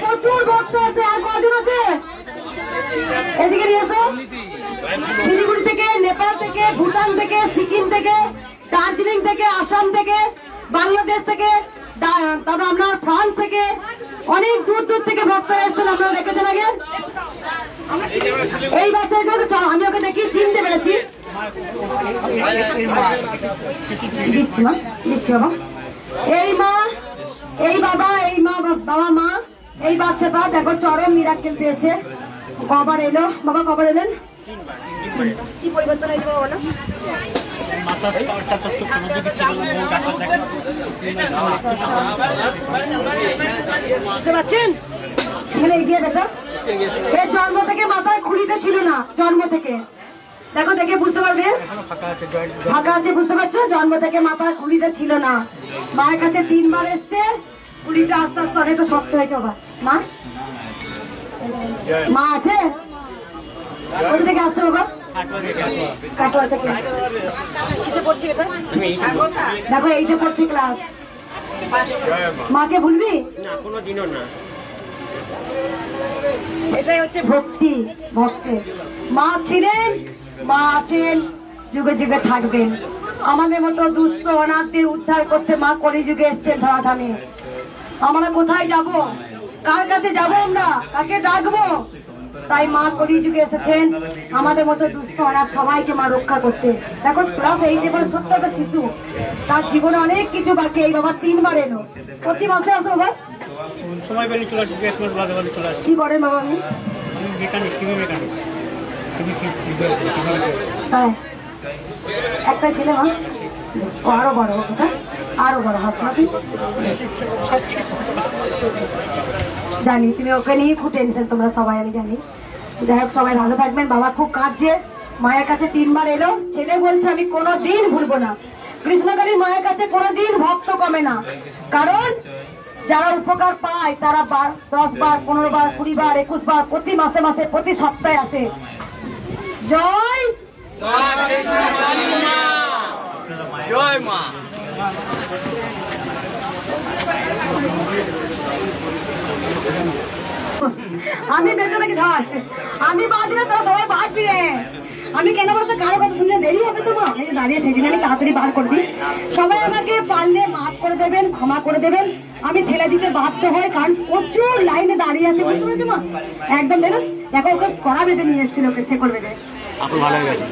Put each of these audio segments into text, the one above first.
প্রচুর আছে আর আছে এদিকে নিয়ে এসো শিলিগুড়ি থেকে, নেপাল থেকে, ভুটান থেকে, সিকিম থেকে, দার্জিলিং থেকে, আসাম থেকে, বাংলাদেশ থেকে তবে আপনার ফ্রান্স থেকে, অনেক দূর দূর থেকে ভক্তরা এসেছেন আপনারা দেখেছেন আগে? এই বাচ্চাগুলো আমি ওকে দেখি, চিনতে পেরেছি। এই মা এই বাবা এই মা বাবা মা এই বাচ্চাটা দেখো চরম মিরাক্কেল পেয়েছে। কবার এলো বাবা কবার এলেন? কি পরিবর্তন হয়েছে বাবা বলো? বুঝতে পারছেন? এখানে এগিয়ে দেখো। এর জন্ম থেকে মাথায় খুলিটা ছিল না জন্ম থেকে। দেখো দেখে বুঝতে পারবে? ফাঁকা আছে বুঝতে পারছ? জন্ম থেকে মাথার খুলিটা ছিল না। মায়ের কাছে তিনবার এসছে খুলিটা আস্তে আস্তে অনেকটা শক্ত হয়েছে বাবা। মা? মা আছে? কোথা থেকে আসছে বাবা? কাটোয়া থেকে। কিসে পড়ছি এটা? দেখো এইটা পড়ছে ক্লাস। মাকে ভুলবি? না কোনো না। এটাই হচ্ছে ভক্তি মা ছিলেন মা আছেন যুগে যুগে থাকবেন। আমাদের মতো দুস্থ অনাথদের উদ্ধার করতে মা কলি যুগে এসছেন ধরাধামে। আমরা কোথায় যাব? কার কাছে যাব আমরা? কাকে ডাকবো? তাই মা কলি যুগে এসেছেন। আমাদের মতো দুস্থ অনাথ সবাইকে মা রক্ষা করতে। দেখো ক্লাস এইটে করে ছোট্ট একটা শিশু তার জীবনে অনেক কিছু বাকি। এই বাবা তিনবার এলো। প্রতি মাসে আসো বাবা। কি করেন বাবা আমি হ্যাঁ। একটা ছেলে মা। আরও বড় ওটা আরও বড় হাস নাকি জানি, তুমি ওকে নিয়ে খুব টেনশন তোমরা সবাই, আমি জানি। যাই হোক, সবাই ভালো থাকবেন। বাবা খুব কাঁদছে। মায়ের কাছে তিনবার এলো। ছেলে বলছে, আমি কোনো দিন ভুলবো না। কৃষ্ণকালীর মায়ের কাছে কোনো দিন ভক্ত কমে না। কারণ, যারা উপকার পায়, তারা বার, দশ বার, পনেরো বার, কুড়ি বার, একুশ বার, প্রতি মাসে মাসে, প্রতি সপ্তাহে আসে। জয় জয় মা। আমি বেঁচে থাকি ধর। আমি বাঁচলে তোরা সবাই বাঁচবি রে। আমি কেন বলতে কারও কথা শুনলে দেরি হবে তো মা। যে দাঁড়িয়ে সেদিন আমি তাড়াতাড়ি বার করে দিই। সবাই আমাকে পারলে মাফ করে দেবেন ক্ষমা করে দেবেন। আমি ঠেলে দিতে বাধ্য হয় কারণ প্রচুর লাইনে দাঁড়িয়ে আছে বুঝতে পেরেছ মা? একদম দেখো দেখো ওকে কড়া বেঁধে নিয়ে এসেছিল ওকে সে করবে এখন ভালো হয়ে গেছে।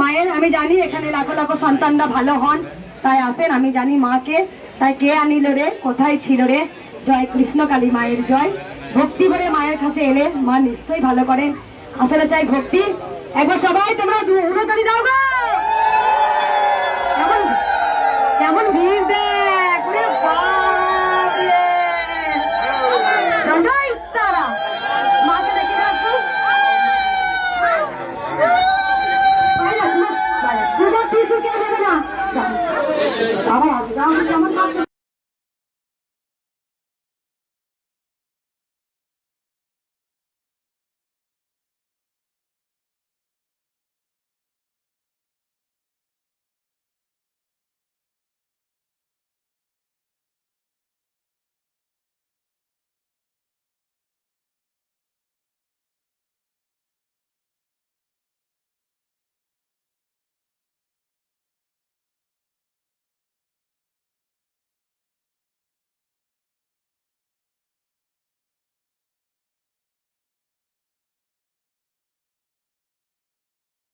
মায়ের, আমি জানি এখানে লাখো লাখো সন্তানরা ভালো হন, তাই আসেন, আমি জানি মাকে, তাই কে আনিল রে, কোথায় ছিল রে? জয় কৃষ্ণ কালী মায়ের জয়। ভক্তি ভরে মায়ের কাছে এলে, মা নিশ্চয়ই ভালো করেন। আসলে চাই ভক্তি। একবার সবাই তোমরা দাও গো! আমার হাতে আমার কাছে